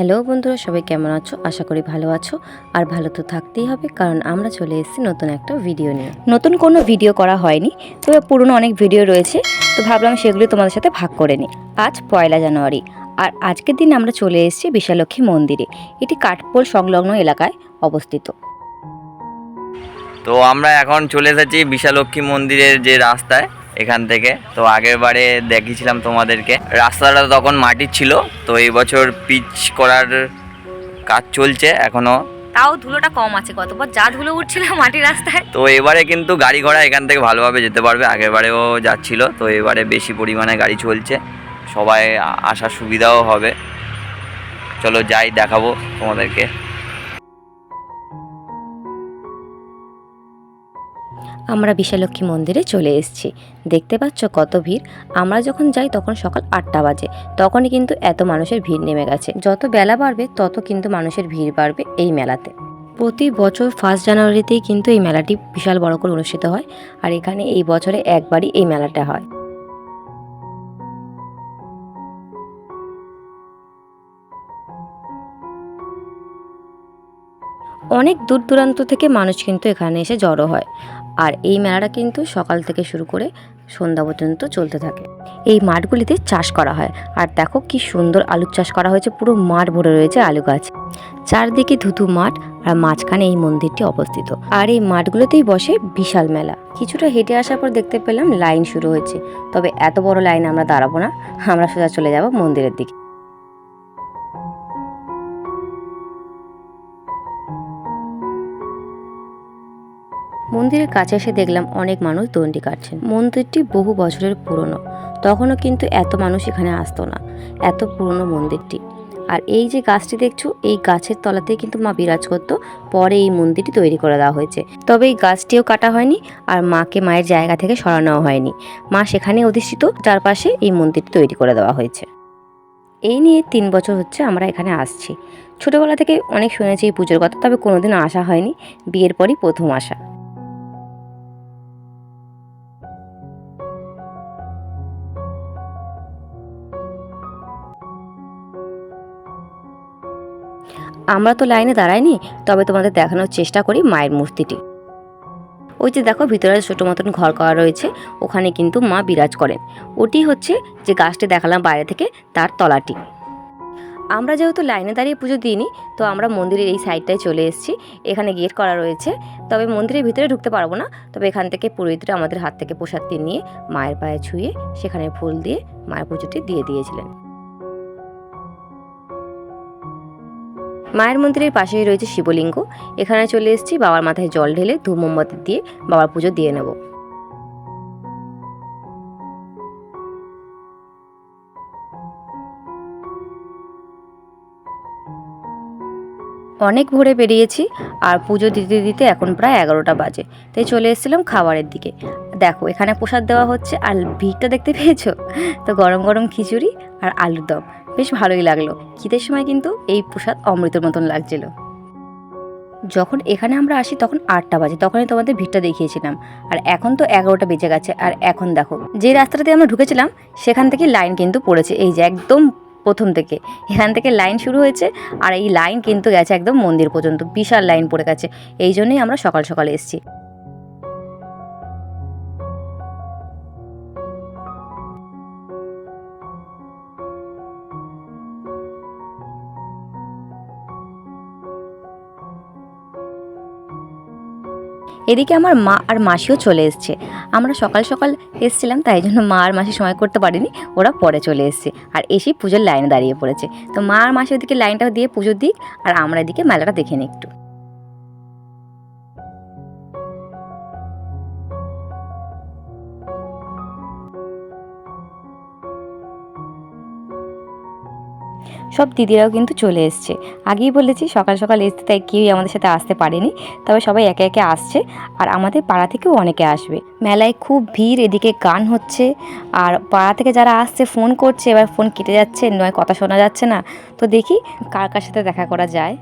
Hello বন্ধুরা, সবাই কেমন আছো? আশা করি ভালো আছো। আর ভালো তো থাকতেই হবে, কারণ আমরা চলে এসেছি নতুন একটা ভিডিও নিয়ে। নতুন কোনো ভিডিও করা হয়নি, তবে পুরনো অনেক ভিডিও রয়েছে, তো ভাবলাম সেগুলি তোমাদের সাথে ভাগ করে নিই। আজ পয়লা জানুয়ারি, আর আজকের দিন আমরা চলে এসেছি বিশালক্ষী মন্দিরে। এটি কাঠপোল সংলগ্ন এলাকায় অবস্থিত। তো আমরা এখন চলে এসেছি বিশালক্ষী মন্দিরের যে রাস্তায় এখান থেকে। তো আগের বারে দেখিয়েছিলাম তোমাদেরকে। রাস্তাটা তখন মাটির ছিল তো এই বছর পিচ করার কাজ চলছে এখনও। তাও ধুলোটা কম আছে গতবার যা ধুলো উঠছিল মাটির রাস্তায়। তো এবারে কিন্তু গাড়ি ঘোড়া এখান থেকে ভালোভাবে যেতে পারবে আগের বারেও যাচ্ছিল তো এবারে বেশি পরিমাণে গাড়ি চলছে। সবাই আসার সুবিধাও হবে। চলো যাই দেখাবো তোমাদেরকে। আমরা বিশালক্ষী মন্দিরে চলে এসেছি। দেখতে পাচ্ছ কত ভিড়। আমরা যখন যাই তখন সকাল আটটা বাজে। তখনই কিন্তু এত মানুষের ভিড় নেমে গেছে। যত বেলা বাড়বে, তত কিন্তু মানুষের ভিড় বাড়বে এই মেলাতে। প্রতি বছর ফার্স্ট জানুয়ারিতেই কিন্তু এই মেলাটি বিশাল বড় করে অনুষ্ঠিত হয়। আর এখানে এই বছরে একবারই এই মেলাটা হয়। অনেক দূর দূরান্ত থেকে মানুষ কিন্তু এখানে এসে জড়ো হয়। আর এই মেলাটা কিন্তু সকাল থেকে শুরু করে সন্ধ্যা পর্যন্ত চলতে থাকে। এই মাঠগুলিতে চাষ করা হয়। আর দেখো কি সুন্দর আলুর চাষ করা হয়েছে। পুরো মাঠ ভরে রয়েছে আলু গাছ। চারদিকে ধুধু মাঠ আর মাঝখানে এই মন্দিরটি অবস্থিত। আর এই মাঠগুলোতেই বসে বিশাল মেলা। কিছুটা হেঁটে আসার পর দেখতে পেলাম লাইন শুরু হয়েছে। তবে এত বড় লাইন আমরা দাঁড়াবো না। আমরা সোজা চলে যাব মন্দিরের দিকে। মন্দিরের কাছে এসে দেখলাম অনেক মানুষ দণ্ডি কাটছেন। মন্দিরটি বহু বছরের পুরনো। তখনও কিন্তু এত মানুষ এখানে আসতো না। এত পুরনো মন্দিরটি। আর এই যে গাছটি দেখছ, এই গাছের তলাতেই কিন্তু মা বিরাজ করতো পরে এই মন্দিরটি তৈরি করে দেওয়া হয়েছে। তবে এই গাছটিও কাটা হয়নি আর মাকে মায়ের জায়গা থেকে সরানোও হয়নি। মা সেখানে অধিষ্ঠিত, চারপাশে এই মন্দিরটি তৈরি করে দেওয়া হয়েছে। এই নিয়ে তিন বছর হচ্ছে আমরা এখানে আসছি। ছোটোবেলা থেকে অনেক শুনেছি এই পুজোর কথা, তবে কোনোদিনও আসা হয়নি। বিয়ের পরই প্রথম আসা। আমরা তো লাইনে দাঁড়াইনি, তবে তোমাদের দেখানোর চেষ্টা করি মায়ের মূর্তিটি। ওই যে দেখো, ভিতরে ছোটো মতন ঘর করা রয়েছে, ওখানে কিন্তু মা বিরাজ করেন। ওটি হচ্ছে যে গাছটি দেখালাম বাইরে থেকে, তার তলাটি। আমরা যেহেতু লাইনে দাঁড়িয়ে পুজো দিইনি, তো আমরা মন্দিরের এই সাইডটায় চলে এসেছি। এখানে গেট করা রয়েছে, তবে মন্দিরের ভিতরে ঢুকতে পারব না। তবে এখান থেকে পুরোহিতরা আমাদের হাত থেকে প্রসাদটি নিয়ে মায়ের পায়ে ছুঁয়ে সেখানে ফুল দিয়ে মায়ের পুজোটি দিয়ে দিয়েছিলেন। মায়ের মন্দিরের পাশেই রয়েছে শিবলিঙ্গ। এখানে চলে এসেছি, বাবার মাথায় জল ঢেলে ধূপ মোমবাতি দিয়ে বাবার পুজো দিয়ে নেব। অনেক ভোরে বেরিয়েছি আর পুজো দিতে দিতে এখন প্রায় এগারোটা বাজে। তাই চলে এসেছিলাম খাবারের দিকে। দেখো, এখানে প্রসাদ দেওয়া হচ্ছে আর ভিড়টা দেখতে পেয়েছ? তো গরম গরম খিচুড়ি আর আলুর দম। বেশ ভালোই লাগল। খিদের সময় কিন্তু এই প্রসাদ অমৃতের মতন লাগছিল। যখন এখানে আমরা আসি তখন আটটা বাজে, তখনই তোমাদের ভিড়টা দেখিয়েছিলাম। আর এখন তো এগারোটা বেজে গেছে, আর এখন দেখো, যে রাস্তাটাতে আমরা ঢুকেছিলাম, সেখান থেকে লাইন কিন্তু পড়েছে। এই যে একদম প্রথম থেকে, এখান থেকে লাইন শুরু হয়েছে, আর এই লাইন কিন্তু গেছে একদম মন্দির পর্যন্ত। বিশাল লাইন পড়ে গেছে। এই জন্যই আমরা সকাল সকাল এসেছি। এদিকে আমার মা আর মাসিও চলে এসছে। আমরা সকাল সকাল এসছিলাম, তাই জন্য মা আর মাসি সময় করতে পারিনি, ওরা পরে চলে এসছে। আর এসেই পুজোর লাইনে দাঁড়িয়ে পড়েছে। তো মা আর মাসি ওদিকে লাইনটা দিয়ে পুজো দিক, আর আমরা এদিকে মেলাটা দেখে নিই একটু। সব দিদিরাও কিন্তু চলে এসছে। আগেই বলেছি, সকাল সকাল এসতে তাই কেউই আমাদের সাথে আসতে পারেনি। তবে সবাই একে একে আসছে, আর আমাদের পাড়া থেকেও অনেকে আসবে। মেলায় খুব ভিড়, এদিকে গান হচ্ছে, আর পাড়া থেকে যারা আসছে, ফোন করছে, এবার ফোন কেটে যাচ্ছে, নয়, কথা শোনা যাচ্ছে না। তো দেখি কার কার সাথে দেখা করা যায়।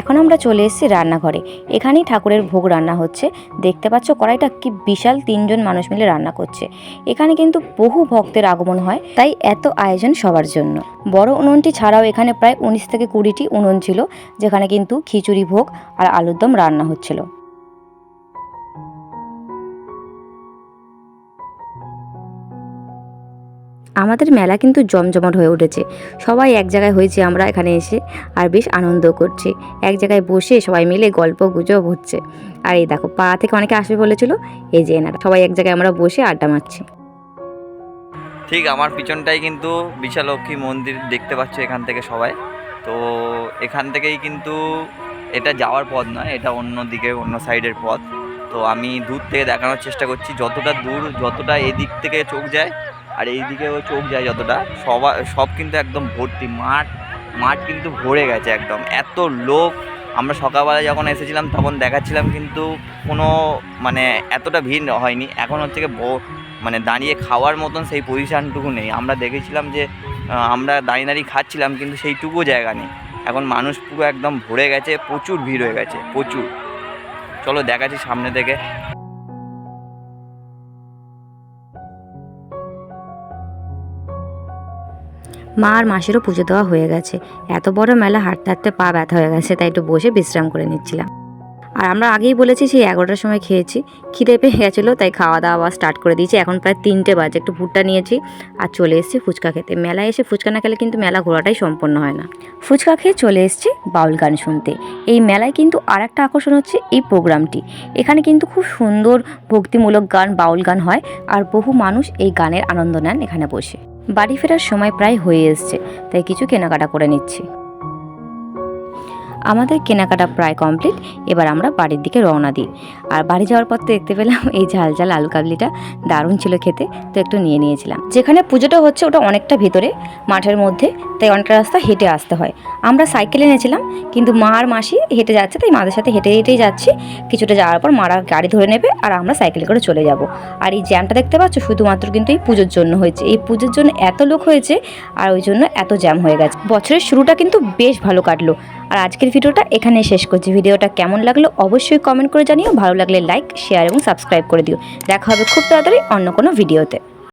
এখন আমরা চলে এসেছি রান্নাঘরে। এখানেই ঠাকুরের ভোগ রান্না হচ্ছে। দেখতে পাচ্ছ কড়াইটা কি বিশাল তিনজন মানুষ মিলে রান্না করছে। এখানে কিন্তু বহু ভক্তের আগমন হয়, তাই এত আয়োজন সবার জন্য। বড় উনুনটি ছাড়াও এখানে প্রায় উনিশ থেকে কুড়িটি উনুন ছিল, যেখানে কিন্তু খিচুড়ি ভোগ আর আলুর দম রান্না হচ্ছিল। আমাদের মেলা কিন্তু জমজমাট হয়ে উঠেছে। সবাই এক জায়গায় হয়েছে আমরা এখানে এসে আর বেশ আনন্দ করছি। এক জায়গায় বসে সবাই মিলে গল্প গুজব হচ্ছে। আর এই দেখো, পাড়া থেকে অনেকে আসবে বলেছিল, এই যে এনারা, সবাই এক জায়গায় আমরা বসে আড্ডা মারছি। ঠিক, আমার পিছনটাই কিন্তু বিশালক্ষী মন্দির দেখতে পাচ্ছ এখান থেকে সবাই। তো এখান থেকেই কিন্তু এটা যাওয়ার পথ নয়, এটা অন্য দিকে, অন্য সাইডের পথ। তো আমি দূর থেকে দেখানোর চেষ্টা করছি, যতটা দূর, যতটা এদিক থেকে চোখ যায় আর এই দিকেও চোখ যায় যতটা সবার সব কিন্তু একদম ভর্তি, মাঠ মাঠ কিন্তু ভরে গেছে একদম। এত লোক, আমরা সকালবেলা যখন এসেছিলাম তখন দেখাচ্ছিলাম কিন্তু কোনো মানে এতটা ভিড় হয়নি। এখন হচ্ছে কি মানে দাঁড়িয়ে খাওয়ার মতন সেই পজিশানটুকু নেই। আমরা দেখেছিলাম যে আমরা দাঁড়িয়ে দাঁড়িয়ে খাচ্ছিলাম কিন্তু সেইটুকু জায়গা নেই। এখন মানুষ পুরো একদম ভরে গেছে, প্রচুর ভিড় হয়ে গেছে, প্রচুর। চলো দেখাচ্ছি সামনে থেকে। মা আর মাসিরও পুজো দেওয়া হয়ে গেছে। এত বড় মেলা হাঁটতে হাঁটতে পা ব্যথা হয়ে গেছে, তাই একটু বসে বিশ্রাম করে নিচ্ছিলাম। আর আমরা আগেই বলেছি সেই এগারোটার সময় খেয়েছি। খিদে পেয়ে গেছিল, তাই খাওয়া দাওয়া স্টার্ট করে দিয়েছি। এখন প্রায় তিনটে বাজে, একটু ভুট্টা নিয়েছি আর চলে এসেছি ফুচকা খেতে। মেলায় এসে ফুচকা না খেলে কিন্তু মেলা ঘোরাটাই সম্পন্ন হয় না। ফুচকা খেয়ে চলে এসেছি বাউল গান শুনতে। এই মেলায় কিন্তু আর একটা আকর্ষণ হচ্ছে এই প্রোগ্রামটি। এখানে কিন্তু খুব সুন্দর ভক্তিমূলক গান, বাউল গান হয় আর বহু মানুষ এই গানের আনন্দ নেন এখানে বসে। বাড়ি ফেরার সময় প্রায় হয়ে এসছে তাই কিছু কেনাকাটা করে নিচ্ছি। আমাদের কেনাকাটা প্রায় কমপ্লিট। এবার আমরা বাড়ির দিকে রওনা দিই। আর বাড়ি যাওয়ার পর তো দেখতে পেলাম এই ঝাল ঝাল আলু কাবলিটা দারুণ ছিল খেতে, তো একটু নিয়ে নিয়েছিলাম। যেখানে পুজোটা হচ্ছে ওটা অনেকটা ভিতরে, মাঠের মধ্যে, তাই অনেকটা রাস্তা হেঁটে আসতে হয়। আমরা সাইকেলে এনেছিলাম, কিন্তু মা আর মাসি হেঁটে যাচ্ছে, তাই মাদের সাথে হেঁটে হেঁটেই যাচ্ছি। কিছুটা যাওয়ার পর মারা গাড়ি ধরে নেবে আর আমরা সাইকেলে করে চলে যাব। আর এই জ্যামটা দেখতে পাচ্ছ, শুধুমাত্র কিন্তু এই পুজোর জন্য হয়েছে। এই পুজোর জন্য এত লোক হয়েছে, আর ওই জন্য এত জ্যাম হয়ে গেছে। বছরের শুরুটা কিন্তু বেশ ভালো কাটলো। আর আজকের ভিডিওটা এখানে শেষ করছি। ভিডিওটা কেমন লাগল অবশ্যই কমেন্ট করে জানিও। ভালো লাগলে লাইক শেয়ার এবং সাবস্ক্রাইব করে দিও। দেখা হবে খুব তাড়াতাড়ি অন্য কোনো ভিডিওতে